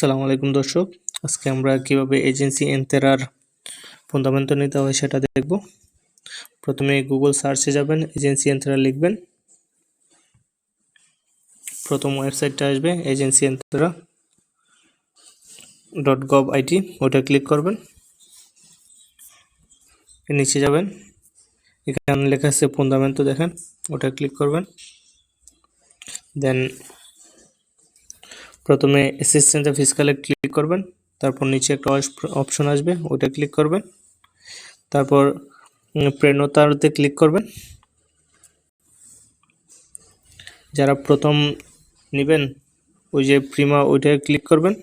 আসসালামু আলাইকুম, দর্শক। আজকে আমরা কীভাবে এজেন্সি এন্তেরার ফান্ডামেন্টাল নিতে হয় সেটা দেখব। প্রথমে গুগল সার্চে যাবেন, এজেন্সি এন্তেরা লিখবেন। প্রথম ওয়েবসাইটটা আসবে, এজেন্সি এন্তেরা ডট গভ আইটি ওটা ক্লিক করবেন। নিচে যাবেন। এখানে লেখা আছে ফান্ডামেন্টো দেখেন, ওটা ক্লিক করবেন। দেন প্রথমে অ্যাসিস্ট্যান্ট ফিসকালে ক্লিক করবেন, তারপর নিচে একটা অপশন আসবে ওটা ক্লিক করবেন, তারপর প্রেণতারতে ক্লিক করবেন। যারা প্রথম নেবেন, ওই যে প্রিমা ওইটায় ক্লিক করবেন।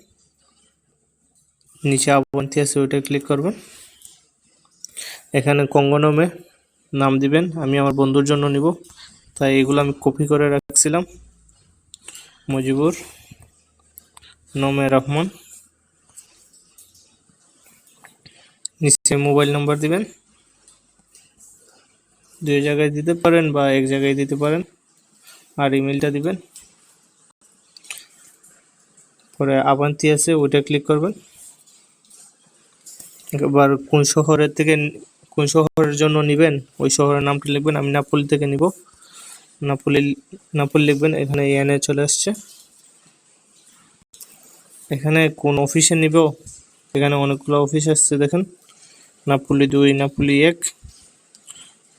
নিচে আবন্তি আছে ওইটা ক্লিক করবেন। এখানে কঙ্গনমে নাম দিবেন, আমি আমার বন্ধুর জন্য নিব। তাই এগুলো আমি কপি করে রাখছিলাম। মজিবুর। নমে রহমান। নিচে মোবাইল নাম্বার দিবেন। দুই জায়গায় দিতে পারেন বা এক জায়গায় দিতে পারেন। আর ইমেলটা দিবেন। পরে আবান্তি আছে, ওইটা ক্লিক করবেন। এবার কোন শহরের থেকে, কোন শহরের জন্য নেবেন, ওই শহরের নামটা লিখবেন। আমি নাপলি থেকে নিব। নাপলি নাপলি লিখবেন। এখানে এনে চলে আসছে। এখানে কোন অফিসে নিব? এখানে অনেকগুলো অফিস আসছে, দেখেন। নাপুলি দুই নাপুলি এক।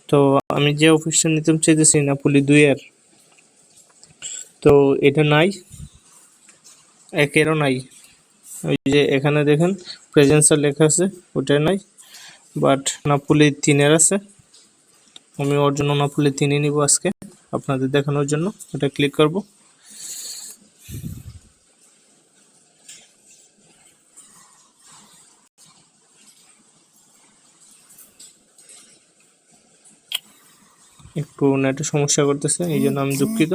তো আমি যে অফিসটা নিতে চাইতেছি নাপুলি দুই এর। তো এটা নাই। একেরও নাই। ওই যে এখানে দেখেন প্রেজেন্সার লেখা আছে, ওটাই নাই। বাট নাপুলি তিনের আছে। আমি ওর জন্য নাপুলি তিনই নিব আজকে, আপনাদের দেখানোর জন্য। ওটা ক্লিক করব। একটু নেটের সমস্যা করতেছে, এই জন্য আমি দুঃখিত।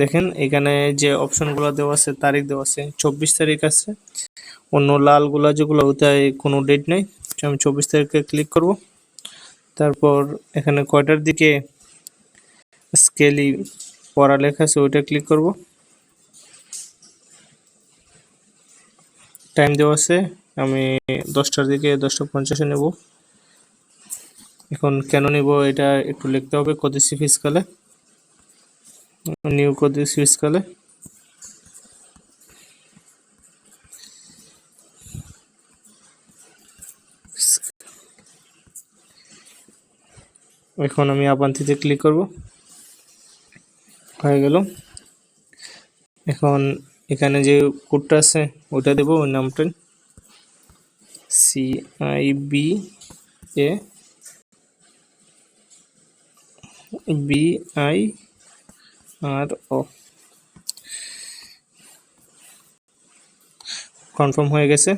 দেখেন, এখানে যে অপশনগুলো দেওয়া আছে, তারিখ দেওয়া আছে, চব্বিশ তারিখ আছে। অন্য লালগুলা যেগুলো, ওটায় কোনো ডেট নেই। আমি চব্বিশ তারিখে ক্লিক করব। তারপর এখানে কয়টার দিকে স্কেলি পড়ালেখা আছে, ওইটা ক্লিক করব। টাইম দেওয়া আছে আমি দশটার দিকে, দশটা পঞ্চাশে নেব। এখন কেন নিব এটা একটু লিখতে হবে কদিসি ফিসকালে নিউ কদিসি ফিসকালে এখন আমি আবান্তিতে ক্লিক করব। হয়ে গেল। এখন এখানে যে কোডটা আছে ওটা দেবো, ওই নামটা। C I B A B I R O confirm হয়ে গেছে।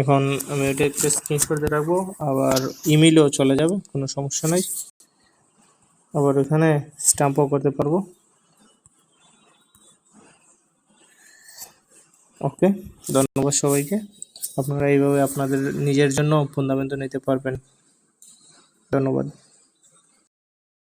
এখন আমি এটা একটা স্ক্রিনশট দিয়ে রাখব। আবার ইমেলও চলে যাবে, কোনো সমস্যা নাই। আবার ওখানে স্টাম্পও করতে পারব। ওকে ধন্যবাদ সবাইকে। আপনারা এইভাবে আপনাদের নিজের জন্য ফান্ডামেন্টাল নিতে পারবেন। ধন্যবাদ।